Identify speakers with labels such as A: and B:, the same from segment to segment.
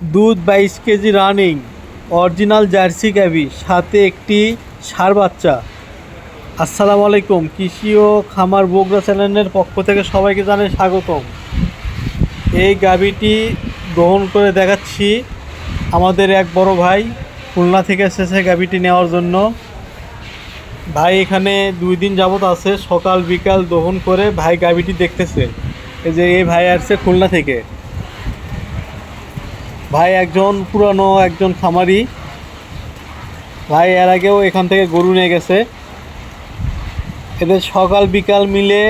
A: দুধ বাইশ kg running, original jersey গাভি সাথে একটি সার বাচ্চা। আসসালামু আলাইকুম, কৃষি ও খামার বগুড়া চ্যানেলের পক্ষ থেকে সবাইকে জানাই স্বাগতম। এই গাভিটি গ্রহণ করে দেখাচ্ছি আমাদের এক বড় ভাই খুলনা থেকে এসেছে গাভিটি নেওয়ার জন্য। ভাই এখানে দুই দিন যাবত আছে, সকাল বিকাল দহন করে ভাই গাভিটি দেখতেছে। এই যে এই ভাই আসছে খুলনা থেকে। ভাই, একজন পুরানো একজন খামারি। ভাই, এর আগেও এখান থেকে গরু নিয়ে গেছে। এদের সকাল বিকাল মিলে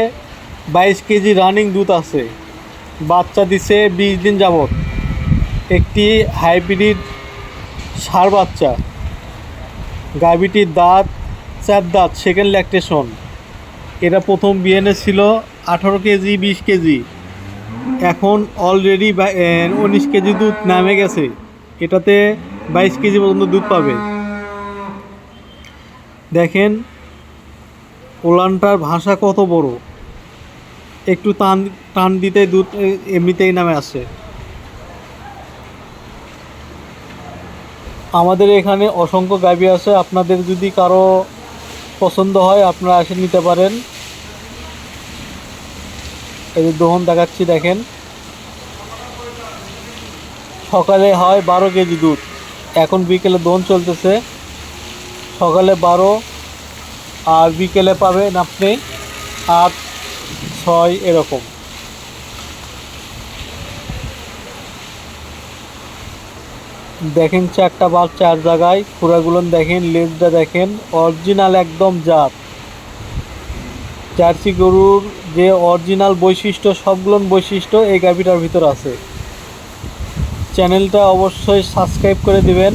A: বাইশ কেজি রানিং দুধ আছে। বাচ্চা দিছে বিশ দিন যাবত একটি হাইব্রিড ষাঁড় বাচ্চা। গাভিটির দাঁত, চার দাঁত সেকেন্ড ল্যাকটেশন এটা প্রথম বিএনএ ছিল, আঠারো কেজি, বিশ কেজি। এখন অলরেডি উনিশ কেজি দুধ নামে গেছে। এটাতে বাইশ কেজি পর্যন্ত দুধ পাবে। দেখেন, ওলানটার ভাষা কত বড়। একটু টান টান দিতে দুধ এমনিতেই নামে আসে। আমাদের এখানে অসংখ্য গাভী আছে। আপনাদের যদি কারও পছন্দ হয়, আপনারা এসে নিতে পারেন। এই যে দোহন দেখাচ্ছি, দেখেন। সকালে হয় বারো কেজি দুধ। এখন বিকেলে দোহন চলতেছে। সকালে বারো, আর বিকেলে পাবেন আপনি আট, ছয়, এরকম। দেখেন চারটা বাপ চার জায়গায়। খুঁড়াগুলো দেখেন, লেজটা দেখেন অরিজিনাল একদম জাত। জার্সি গরুর যে অরিজিনাল বৈশিষ্ট্য সবগুলো বৈশিষ্ট্য এই গাভিটার ভিতর আছে। চ্যানেলটা অবশ্যই সাবস্ক্রাইব করে দিবেন।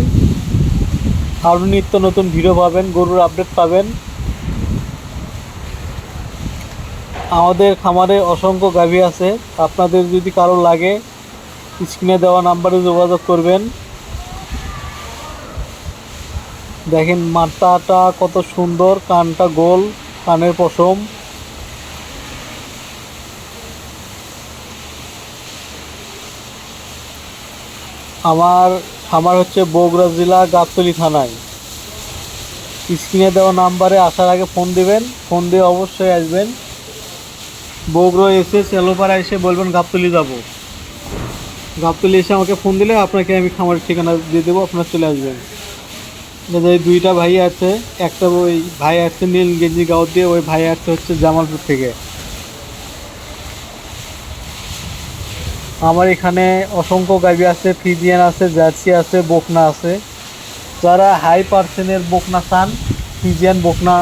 A: আরও নিত্য নতুন ভিডিও পাবেন, গরুর আপডেট পাবেন। আমাদের খামারে অসংখ্য গাভী আছে। আপনাদের যদি কারও লাগে, স্ক্রিনে দেওয়া নাম্বারে যোগাযোগ করবেন। দেখেন, মাথাটা কত সুন্দর, কানটা গোল, কানের পশম। আমার খামার হচ্ছে বগুড়া জেলা গাবতলী থানায়। স্ক্রিনে দেওয়া নাম্বারে আসার আগে ফোন দিবেন, ফোন দিয়ে অবশ্যই আসবেন। বগুড়া এসে সেলোপাড়া এসে বলবেন গাবতলি যাব। গাবতলি এসে আমাকে ফোন দিলে আপনাকে আমি খামারের ঠিকানা দিয়ে দেবো, আপনার চলে আসবেন। এই দুইটা ভাই আছে, একটা ওই ভাই আসছে নীল গেঞ্জি গাঁও দিয়ে, ওই ভাই আসছে হচ্ছে জামালপুর থেকে। আমার এখানে অসংখ্য গাভি আছে ফ্রিজিয়ান আছে জার্সি আছে বকনা আছে। যারা হাই পার্সেন্টের বকনা চান ফ্রিজিয়ান বকনা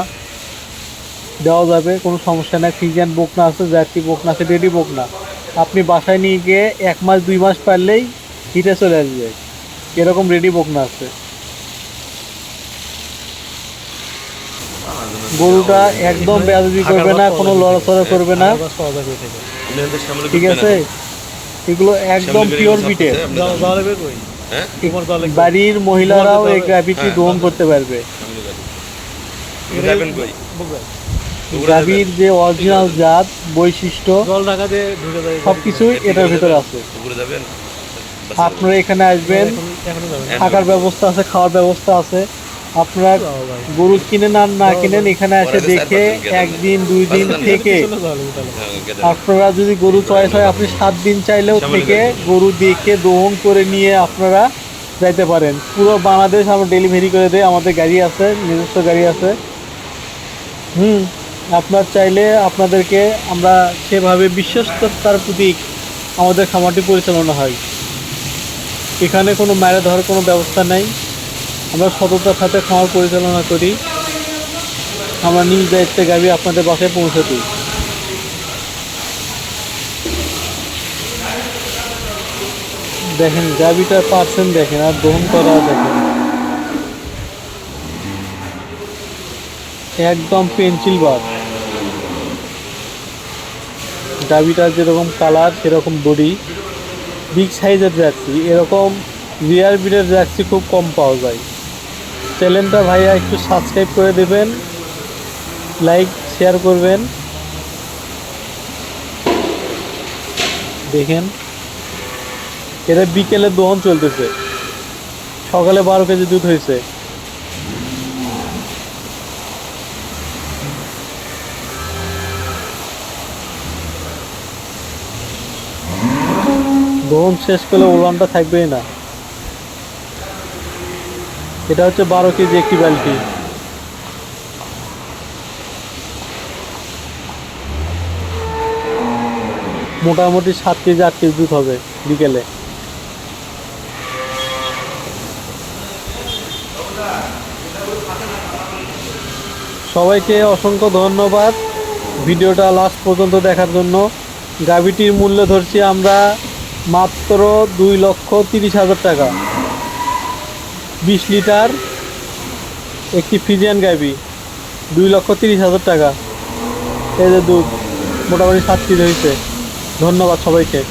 A: দেওয়া যাবে কোনো সমস্যা নেই। ফ্রিজিয়ান বকনা আছে জার্সি বকনা আছে রেডি বকনা। আপনি বাসায় নিয়ে গিয়ে এক মাস দুই মাস পারলেই হিটে চলে আসবে। এরকম রেডি বকনা আছে। গরুটা একদম বেয়াদবি করবে না কোনো লড়াচড়া করবে না। ঠিক আছে? এগুলো একদম পিওর বিটের
B: হ্যাঁ?
A: বাড়ির মহিলারাও এই গ্রাভিটি গ্রহণ করতে পারবে। গাভীর যে অরিজিনাল জাত বৈশিষ্ট্য
C: জল ঢাকাতে
A: সব কিছুই এটার ভিতরে আছে। আপনারা এখানে আসবেন। থাকার ব্যবস্থা আছে খাওয়ার ব্যবস্থা আছে। আপনারা গরু কিনেন আর না কিনেন এখানে এসে দেখে একদিন দুই দিন থেকে আপনারা যদি গরু চয়েস হয় আপনি সাত দিন চাইলেও থেকে গরু দেখে দহন করে নিয়ে আপনারা যাইতে পারেন। পুরো বাংলাদেশ আমরা ডেলিভারি করে দেয় আমাদের গাড়ি আছে নিজস্ব গাড়ি আছে। হুম আপনার চাইলে আপনাদেরকে আমরা সেভাবে বিশ্বস্ততার প্রতীক আমাদের খামারটি পরিচালনা হয়। এখানে কোনো মায়ের ধরার কোনো ব্যবস্থা নাই। আমরা সততার সাথে খামার পরিচালনা করি। আমরা নিজ দায়িত্বে গাড়ি আপনাদের বাসায় পৌঁছে দিই। দেখেন, গাবিটার পার্সেন্ট দেখেন আর দহন করা দেখেন। একদম পেন্সিল বার গাবিটার যেরকম কালার সেরকম বডি বিগ সাইজের জার্সি। এরকম রিয়ার বিডের জার্সি খুব কম পাওয়া যায়। চ্যানেলটা ভাইয়া একটু সাবস্ক্রাইব করে দেবেন লাইক শেয়ার করবেন। দেখেন, এটা বিকেলে দহন চলতেছে। সকালে বারো কেজি দুধ হয়েছে। দহন শেষ করলে ওলানটা থাকবেই না। এটা হচ্ছে বারো কেজি একটি বালতি। মোটামুটি সাত কেজি, আট কেজি দুধ হবে বিকেলে। সবাইকে অসংখ্য ধন্যবাদ ভিডিওটা লাস্ট পর্যন্ত দেখার জন্য। গাভিটির মূল্য ধরছি আমরা মাত্র দুই লক্ষ তিরিশ হাজার টাকা। বিশ লিটার একটি ফিজিয়ান গাইবি দুই লক্ষ তিরিশ হাজার টাকা। এই যে দুধ, মোটামুটি সাত কেজি হয়েছে। ধন্যবাদ সবাইকে।